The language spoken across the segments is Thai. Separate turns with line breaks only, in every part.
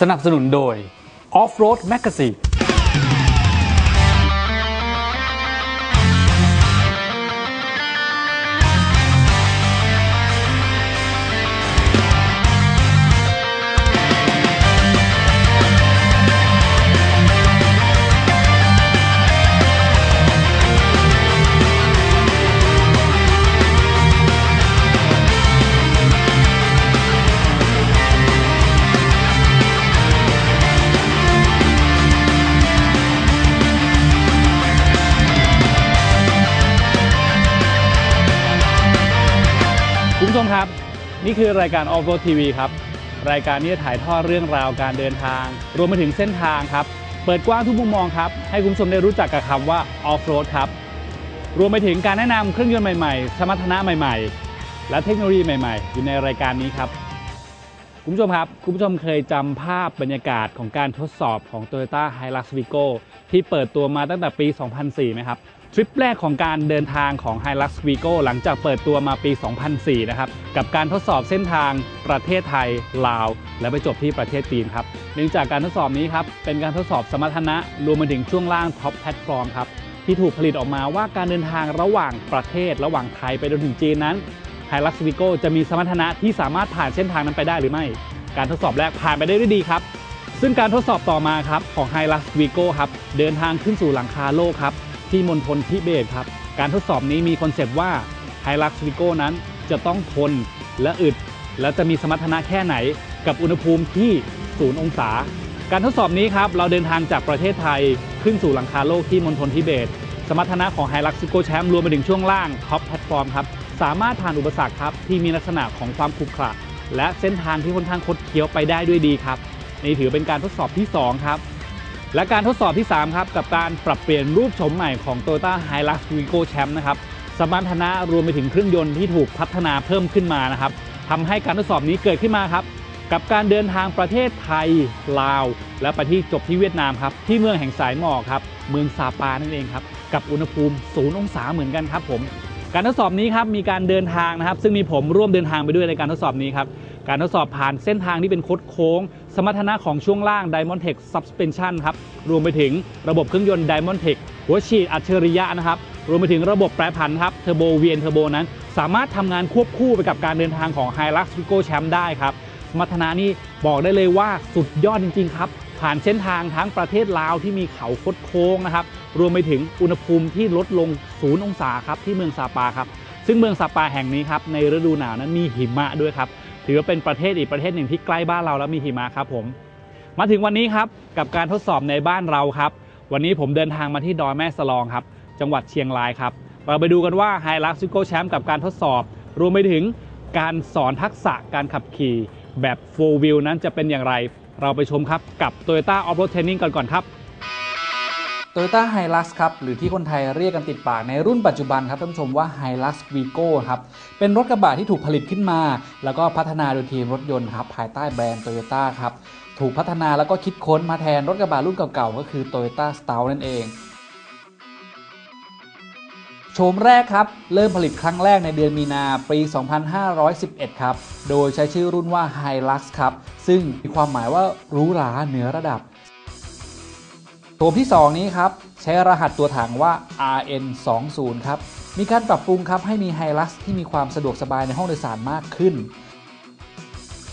สนับสนุนโดย Off-Road Magazine นี่คือรายการ Off Road TV ครับ รายการนี้จะถ่ายทอดเรื่องราวการเดินทาง รวมไปถึงเส้นทางครับ เปิดกว้างทุกมุมมองครับ ให้คุณผู้ชมได้รู้จักกับคำว่า Off Road ครับ รวมไปถึงการแนะนำเครื่องยนต์ใหม่ๆ สมรรถนะใหม่ๆ และเทคโนโลยีใหม่ๆ อยู่ในรายการนี้ครับ คุณผู้ชมครับ คุณผู้ชมเคยจำภาพบรรยากาศของการทดสอบของ Toyota Hilux Vigo ที่เปิดตัวมาตั้งแต่ปี 2004ไหมครับ ทริปแรกของการเดินทางของ Hilux Vigo หลังจากเปิดตัวมาปี 2004 นะครับ กับการทดสอบเส้นทางประเทศไทย ลาว และไปจบที่ประเทศจีนครับ เนื่องจากการทดสอบนี้ครับ เป็นการทดสอบสมรรถนะ รวมไปถึงช่วงล่างท็อปแพลตฟอร์มครับ ที่ถูกผลิตออกมาว่าการเดินทางระหว่างประเทศ ระหว่างไทยไปจนถึงจีนนั้น Hilux Vigo จะมีสมรรถนะที่สามารถผ่านเส้นทางนั้นไปได้หรือไม่ การทดสอบแรกผ่านไปได้ด้วยดีครับ ซึ่งการทดสอบต่อมาครับของ Hilux Vigo ครับเดินทางขึ้นสู่หลังคาโลกครับ ที่มณฑลทิเบตครับ การทดสอบนี้มีคอนเซปต์ว่า Hilux Vigo นั้นจะต้องทนและอึด และจะมีสมรรถนะแค่ไหน กับอุณหภูมิที่ 0 องศา การทดสอบนี้ครับ เราเดินทางจากประเทศไทยขึ้นสู่หลังคาโลกที่มณฑลทิเบต สมรรถนะของ Hilux Vigo Champ รวมไปถึงช่วงล่างท็อปแพลตฟอร์มครับ สามารถผ่านอุปสรรคครับที่มีลักษณะของความขรุขระและเส้นทางที่ค่อนข้างคดเคี้ยวไปได้ด้วยดีครับนี่ถือเป็นการทดสอบที่ 2 ครับ และการทดสอบที่ 3 ครับ กับการปรับเปลี่ยนรูปโฉมใหม่ของ Toyota Hilux Vigo Champ นะครับสมรรถนะรวมไปถึงเครื่องยนต์ที่ถูกพัฒนาเพิ่มขึ้นมานะครับทำให้การทดสอบนี้เกิดขึ้นมาครับ กับการเดินทางประเทศไทยลาว และไปที่จบที่เวียดนามครับ ที่เมืองแห่งสายหมอกครับ เมืองซาปานั่นเองครับ กับอุณหภูมิ0องศาเหมือนกันครับผมการทดสอบนี้ครับมีการเดินทางนะครับ ซึ่งมีผมร่วมเดินทางไปด้วยในการทดสอบนี้ครับ การทดสอบผ่านเส้นทางที่เป็นคดโค้ง สมรรถนะของช่วงล่าง Diamond Tech Suspension ครับ รวมไปถึงระบบเครื่องยนต์ Diamond Tech หัวฉีดอัจฉริยะนะครับ รวมไปถึงระบบแปรผันครับ Turbo VN Turbo นั้น สามารถทำงานควบคู่ไปกับการเดินทางของ Hilux Vigo Champ ได้ครับ สมรรถนะนี่บอกได้เลยว่าสุดยอดจริง ๆ ครับผ่านเส้นทางทั้งประเทศลาวที่มีเขาคดโค้งนะครับ รวมไปถึงอุณหภูมิที่ลดลง0องศาครับที่เมืองซาปาครับ ซึ่งเมืองซาปาแห่งนี้ครับในฤดูหนาวนั้นมีหิมะด้วยครับ ถือว่าเป็นประเทศอีกประเทศหนึ่งที่ใกล้บ้านเราแล้วมีหิมะครับผมมาถึงวันนี้ครับกับการทดสอบในบ้านเราครับ วันนี้ผมเดินทางมาที่ดอยแม่สลองครับ จังหวัดเชียงรายครับเราไปดูกันว่า h i l u x v i g o Champ กับการทดสอบ รวมไปถึงการสอนทักษะการขับขี่แบบ 4 wheel นั้นจะเป็นอย่างไร เราไปชมครับกับ Toyota Off-Road Training ก่อนก่อนครับ Toyota Hilux ครับหรือที่คนไทยเรียกกันติดปากในรุ่นปัจจุบันครับท่านผู้ชมว่า Hilux Vigo ครับเป็นรถกระบะที่ถูกผลิตขึ้นมา แล้วก็พัฒนาโดยทีมรถยนต์ครับภายใต้แบรนด์ Toyota ครับถูกพัฒนาแล้วก็คิดค้นมาแทนรถกระบะรุ่นเก่าๆ ก็คือ Toyota Stout นั่นเอง โฉมแรกครับ เริ่มผลิตครั้งแรกในเดือนมีนาปี 2511 ครับ โดยใช้ชื่อรุ่นว่า Hilux ครับ ซึ่งมีความหมายว่าหรูหราเหนือระดับ โฉมที่ 2 นี้ครับ ใช้รหัสตัวถังว่า RN20 ครับ มีการปรับปรุงครับให้มี Hilux ที่มีความสะดวกสบายในห้องโดยสารมากขึ้น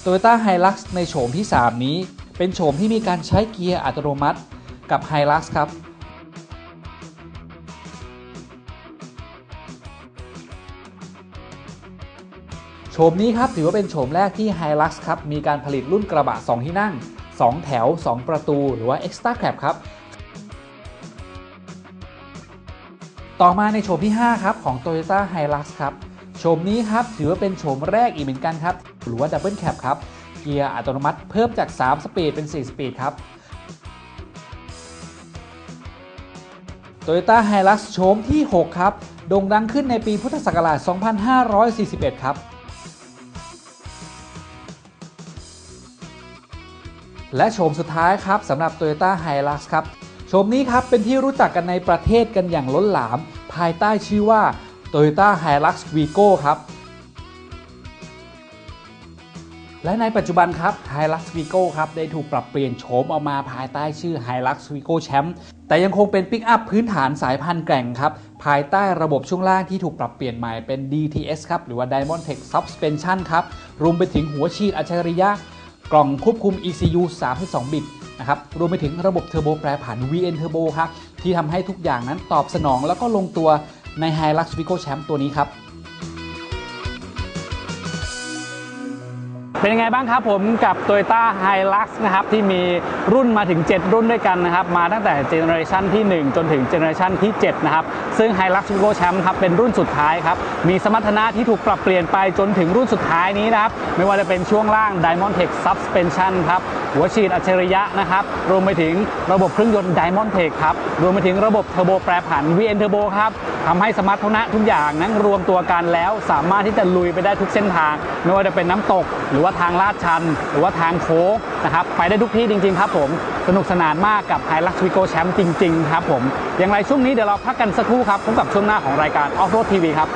โฉ
Toyota Hilux ในโฉมที่ 3 นี้ เป็นโฉมที่มีการใช้เกียร์อัตโนมัติกับ Hilux ครับโฉมนี้ครับถือว่าเป็นโฉมแรกที่ Hilux ครับมีการผลิตรุ่นกระบะ 2 ที่นั่ง 2 แถว 2 ประตู หรือว่า Extra Cab ครับ ต่อมาในโฉมที่ 5 ครับ ของ Toyota Hilux ครับโฉมนี้ครับ ถือว่าเป็นโฉมแรกอีกเหมือนกันครับ หรือว่า Double Cab ครับ เกียร์อัตโนมัติเพิ่มจาก 3 สปีดเป็น 4 สปีดครับ Toyota Hilux โฉมที่ 6 ครับโด่งดังขึ้นในปีพุทธศักราช 2541 ครับ และโฉมสุดท้ายครับสำหรับ Toyota Hilux ครับ โฉมนี้ครับเป็นที่รู้จักกันในประเทศกันอย่างล้นหลาม ภายใต้ชื่อว่า Toyota Hilux Vigo ครับและในปัจจุบันครับ Hilux Vigo ครับได้ถูกปรับเปลี่ยนโฉมออกมาภายใต้ชื่อ Hilux Vigo Champ แต่ยังคงเป็นปิกอัพพื้นฐานสายพันธุ์แกร่งครับ ภายใต้ระบบช่วงล่างที่ถูกปรับเปลี่ยนใหม่เป็น DTS ครับ หรือว่า Diamond Tech Suspension ครับ รวมไปถึงหัวฉีดอัจฉริยะ กล่องควบคุม ECU 32 บิต นะครับรวมไปถึงระบบเทอร์โบแปรผัน VN Turbo ครับที่ทำให้ทุกอย่างนั้นตอบสนองแล้วก็ลงตัวใน Hilux Vigo Champ ตัวนี้ครับ
เป็นยังไงบ้างครับผมกับ Toyota Hilux นะครับที่มีรุ่นมาถึง 7 รุ่นด้วยกันนะครับมาตั้งแต่เจเนอเรชันที่ 1 จนถึงเจเนอเรชันที่ 7 นะครับ ซึ่ง Hilux Vigo Champ ครับเป็นรุ่นสุดท้ายครับ มีสมรรถนะที่ถูกปรับเปลี่ยนไปจนถึงรุ่นสุดท้ายนี้นะครับ ไม่ว่าจะเป็นช่วงล่าง Diamond Tech Suspension ครับ หัวฉีดอัจฉริยะนะครับ รวมไปถึงระบบเครื่องยนต์ Diamond Tech ครับ รวมไปถึงระบบเทอร์โบแปรผัน VN Turbo ครับทำให้สมรรถนะทุกอย่างนั้นรวมตัวกันแล้วสามารถที่จะลุยไปได้ทุกเส้นทาง ไม่ว่าจะเป็นน้ำตก หรือว่าทางลาดชัน หรือว่าทางโค้งนะครับไปได้ทุกที่จริง ๆ ครับผมสนุกสนานมากกับ Hilux Vigo Champ จริง ๆ ครับผมอย่างไรช่วงนี้เดี๋ยวเราพักกันสักครู่ครับพบกับช่วงหน้าของรายการ Off Road TV ครับ